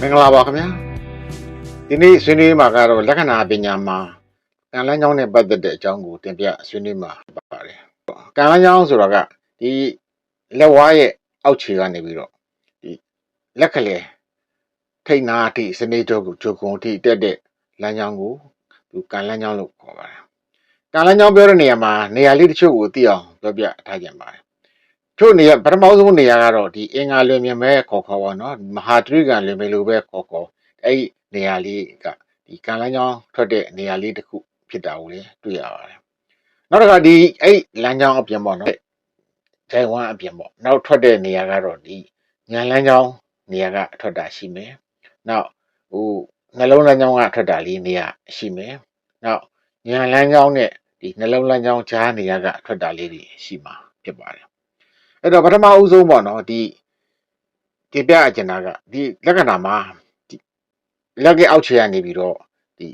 မင်္ဂလာပါခင်ဗျာဒီနေ့ဆွေးနွေးမှာကတော့လက္ခဏာပညာမှာကံလန်းချောင်းနဲ့ပတ်သက်တဲ့အကြောင်းကိုတင်ပြဆွေးနွေးမှာပါတယ်ကံလန်းချောင်းဆိုတာကဒီလက်ဝါးရဲ့အောက်ခြေကနေပြီးတော့ဒီလက်ကလေးထိတ်နာအထိစနေကြောကိုဂျိုကုံအထိတက်တဲ့လမ်းကြောင်းကိုသူကံလန်းချောင်းလို့ခေါ်ပါတယ်ကံလန်းချောင်းပြောတဲ့နေရာမှာနေရာလေးတချို့ကိုသိအောင်ပြောပြထားကြပါတယ် တို့နေရာပထမဆုံးနေရာကတော့ဒီအင်္ဂါလွင်မြင်မဲ့ခေါ်ခေါ်ပါတော့မဟာတရိကံလွင်မြင်လိုပဲခေါ်ခေါ်အဲ့ဒီနေရာလေးကဒီကံလန်းချောင်းထွက်တဲ့နေရာလေးတစ်ခုဖြစ်တာကိုလည်းတွေ့ရပါတယ်နောက်တစ်ခါဒီအဲ့လမ်းကြောင်းအပြင်ပေါ့နော်ဂျိုင်ဝမ်အပြင်ပေါ့နောက်ထွက်တဲ့နေရာကတော့ဒီညာလမ်းကြောင်းနေရာကထွက်တာရှိမယ်နောက်ဟိုနှလုံးလမ်းကြောင်းကထွက်တာလေးနေရာရှိမယ်နောက်ညာလမ်းကြောင်းနဲ့ဒီနှလုံးလမ်းကြောင်းကြားနေရာကထွက်တာလေးတွေရှိမှာဖြစ်ပါတယ် အဲ့တော့ပထမအဦးဆုံးပေါ့နော်ဒီဒီပြအကျဉ်းတာကဒီလက္ခဏာမှာဒီလက်ကအောက်ခြေကနေပြီးတော့ဒီ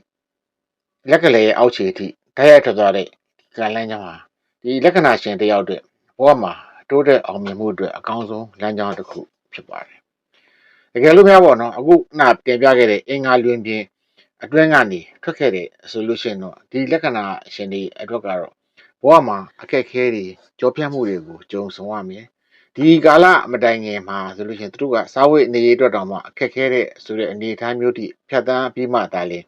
လက်ကလေးရဲ့အောက်ခြေအထိဓာတ်ရိုက်ထွက်သွားတဲ့ကံလမ်းကြောင်းဟာဒီလက္ခဏာရှင်တစ်ယောက်အတွက်ဘဝမှာတိုးတဲ့အောင်မြင်မှုအတွက်အကောင်းဆုံးလမ်းကြောင်းတစ်ခုဖြစ်ပါတယ်တကယ်လို့များပေါ့နော်အခုနာတင်ပြခဲ့တဲ့အင်္ဂါလွင်ပြင်အတွင်းကနေထွက်ခဲ့တဲ့ဆိုလို့ရှိရင်တော့ဒီလက္ခဏာရှင်တွေအတွက်ကတော့ ဘဝမှာအခက်အခဲတွေကြောပြတ်မှုတွေကိုကြုံဆုံရမယ်ဒီကာလမတိုင်ခင်မှာဆိုလို့ရှိရင်သူတို့ကစားဝတ်နေရေးအတွက်တောင်မှအခက်အခဲတဲ့ဆိုတဲ့အနေအထားမျိုးတိဖြတ်တန်းပြီးမှဒါလေ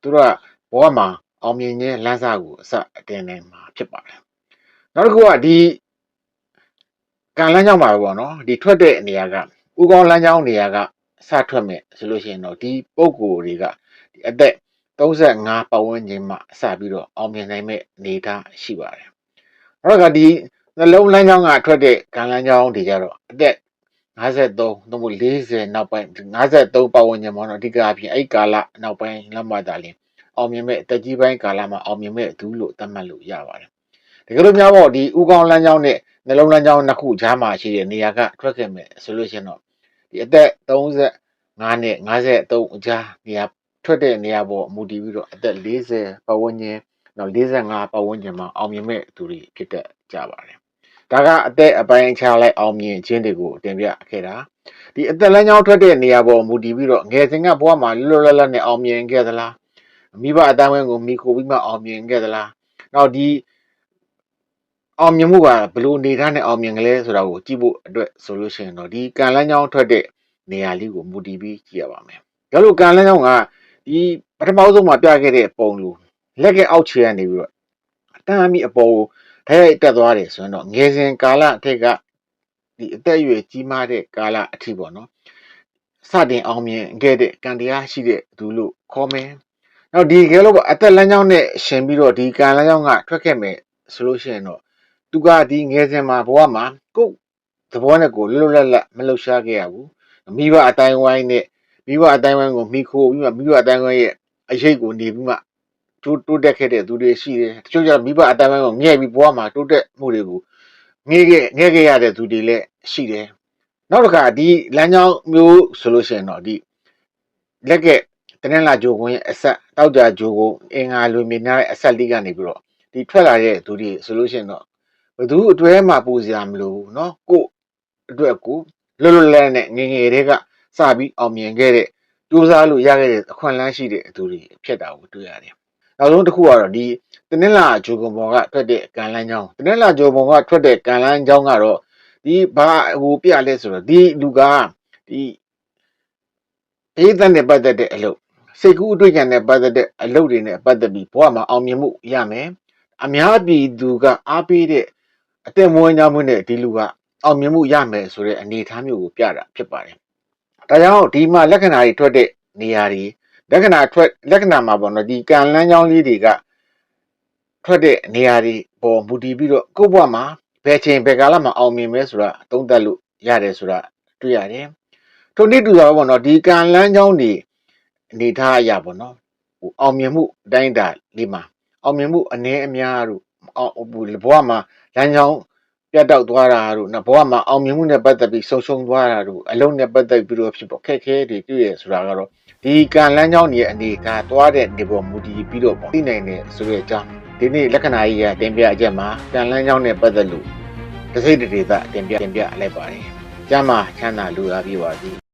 သူတို့ကဘဝမှာအောင်မြင်ခြင်းလမ်းစာကိုအစအတင်နိုင်မှာဖြစ်ပါတယ်နောက်တစ်ခုကဒီကံလမ်းကြောင်းပါပဲပေါ့နော်ဒီထွက်တဲ့နေရာကဥကောင်းလမ်းကြောင်းနေရာကစထွက်မဲ့ဆိုလို့ရှိရင်တော့ဒီပုံကိုယ်တွေကဒီအသက် 35ပတ်ဝန်းကျင်မှစပြီးတော့အောင်မြင်နိုင်မဲ့အနေအထားရှိပါတယ်နောက်တစ်ခါဒီနှလုံးလမ်းကြောင်းကထွက်တဲ့ကံလမ်းကြောင်းတွေကြတော့အသက်53သို့မဟုတ်40နောက်ပိုင်း53ပတ်ဝန်းကျင်ပေါ့နော်အဓိကအဖြစ်အဲ့ကာလနောက်ပိုင်းလောက်မှသာလျှင်အောင်မြင်မဲ့အသက်ကြီးပိုင်းကာလမှာအောင်မြင်မဲ့သူလို့သတ်မှတ်လို့ရပါတယ်တကယ်လို့များပေါ့ဒီဥကောင်းလမ်းကြောင်းနဲ့နှလုံးလမ်းကြောင်းနှစ်ခုကြားမှာရှိတဲ့နေရာကထွက်ခဲ့မဲ့ဆိုလို့ရှိရင်တော့ဒီအသက်35နဲ့53အကြားနေရာ ထွက်တဲ့နေရာပေါ်မူတည်ပြီးတော့အသက်40ပတ်ဝန်းကျင်တော့45ပတ်ဝန်းကျင်မှာအောင်မြင်မဲ့သူတွေဖြစ်တဲ့ကြပါတယ်ဒါကအသက်အပိုင်းအခြားလိုက်အောင်မြင်ခြင်းတွေကိုတင်ပြခဲ့တာဒီအသက်လမ်းကြောင်းထွက်တဲ့နေရာပေါ်မူတည်ပြီးတော့ငယ်စဉ်ကဘဝမှာလွတ်လွတ်လပ်လပ်နဲ့အောင်မြင်ခဲ့သလားမိဘအတိုင်းဝိုင်းကိုမိခိုပြီးမှအောင်မြင်ခဲ့သလားနောက်ဒီအောင်မြင်မှုကဘယ်လိုအနေထားနဲ့အောင်မြင်ကလေးဆိုတာကိုကြည့်ဖို့အတွက်ဆိုလို့ရှိရင်တော့ဒီကံလန်းကြောင်းထွက်တဲ့နေရာလေးကိုမူတည်ပြီးကြည့်ရပါမယ်။ဒါလို့ကံလန်းကြောင်းက ဒီပထမဆုံးမှာပြခဲ့တဲ့ပုံလိုလက်ကအောက်ခြေကနေပြီးတော့အတန်းအမိအပေါ်ကိုဓာတ်ရိုက်တက်သွားတယ်ဆိုရင်တော့ငယ်စဉ်ကာလအထက်ကဒီအသက်အရွယ်ကြီးမားတဲ့ကာလအထိပေါ့နော်။စတင်အောင်မြင်ခဲ့တဲ့ကံတရားရှိတဲ့သူလို့ခေါ်မယ်။နောက်ဒီကဲလို့အသက်လမ်းကြောင်းနဲ့ရှင်ပြီးတော့ဒီကံလမ်းကြောင်းကထွက်ခဲ့မယ်ဆိုလို့ရှိရင်တော့သူကဒီငယ်စဉ်မှာဘဝမှာကိုယ်သဘောနဲ့ကိုယ်လွတ်လွတ်လပ်လပ်မလှုပ်ရှားခဲ့ရဘူးမိဘအတိုင်းဝိုင်းနဲ့ မိဘအတိုင်းဝိုင်းကိုမိခိုးပြီးမှမိဘအတိုင်းဝိုင်းရဲ့အရေးကိုနေပြီးမှတိုးတိုးတက်ခဲ့တဲ့သူတွေရှိတယ်တချို့ကျတော့မိဘအတိုင်းဝိုင်းကိုငဲ့ပြီးဘဝမှာတိုးတက်မှုတွေကိုငဲ့ခဲ့ငဲ့ခဲ့ရတဲ့သူတွေလည်းရှိတယ်နောက်တစ်ခါဒီလမ်းကြောင်းမျိုးဆိုလို့ရှိရင်တော့ဒီလက်ကတနင်္လာဂျိုကွင်းရဲ့အဆက်တောက်ကြဂျိုကိုအင်္ဂါလူမြင်ရတဲ့အဆက်လေးကနေပြီးတော့ဒီထွက်လာတဲ့သူတွေဆိုလို့ရှိရင်တော့ဘသူအတွဲမှာပူစရာမလိုဘူးเนาะကိုအတွက်ကိုလွတ်လွတ်လပ်နဲ့ငငယ်တွေက စပြီးအောင်မြင်ခဲ့တဲ့ကြိုးစားလို့ရခဲ့တဲ့အခွင့်အလမ်းရှိတဲ့သူတွေဖြစ်တာကိုတွေ့ရတယ်။နောက်ဆုံးတစ်ခုကတော့ဒီတနင်္လာဂျိုကွန်ဘော်ကထွက်တဲ့ကံလန်းချောင်းတနင်္လာဂျိုကွန်ကထွက်တဲ့ကံလန်းချောင်းကတော့ဒီဘာဟိုပြလဲဆိုတော့ဒီလူကဒီအေးတဲ့နဲ့ပတ်သက်တဲ့အလုပ်စိတ်ကူးအတွေ့အကြုံနဲ့ပတ်သက်တဲ့အလုပ်တွေနဲ့ပတ်သက်ပြီးဘဝမှာအောင်မြင်မှုရမယ်။အများပြည်သူကအားပေးတဲ့အသက်မွေးညမှုနဲ့ဒီလူကအောင်မြင်မှုရမယ်ဆိုတဲ့အနေအထားမျိုးကိုပြတာဖြစ်ပါတယ်။ ဒါကြောင့်ဒီမှာလက္ခဏာတွေထွက်တဲ့နေရာတွေလက္ခဏာထွက်လက္ခဏာမှာပေါ့နော်ဒီကံလန်းချောင်းလေးတွေကထွက်တဲ့နေရာတွေပေါ်မူတည်ပြီးတော့ကိုယ့်ဘဝမှာဘယ်ချိန်ဘယ်ကာလမှာအောင်မြင်မဲဆိုတာသုံးသပ်လို့ရတယ်ဆိုတာတွေ့ရတယ်။ထို့နည်းတူတာပေါ့နော်ဒီကံလန်းချောင်းတွေအနေထားအရာပေါ့နော်ဟိုအောင်မြင်မှုအတိုင်းအတာလေးမှာအောင်မြင်မှုအနည်းအများတို့အောင်ဘဝမှာလမ်းကြောင်း ပြတ်တောက်သွားတာတို့နော်ဘဝမှာအောင်မြင်မှုနဲ့ပတ်သက်ပြီးဆုံးရှုံးသွားတာတို့အလုံးနဲ့ပတ်သက်ပြီးတော့ဖြစ်ပေါ်ခက်ခဲတွေတွေ့ရဆိုတာကတော့ဒီကံလန်းကြောင်းရဲ့အနေအထားသွားတဲ့နေပေါ်မူတည်ပြီးတော့ပေါ့သိနိုင်တယ်ဆိုတဲ့အကြောင်းဒီနေ့လက္ခဏာကြီးကတင်ပြအချက်မှာကံလန်းကြောင်းနဲ့ပတ်သက်လို့တစိတ်တဒေသတင်ပြတင်ပြလိုက်ပါတယ်ကျမ်းမှာချမ်းသာလူအားပြပါစေ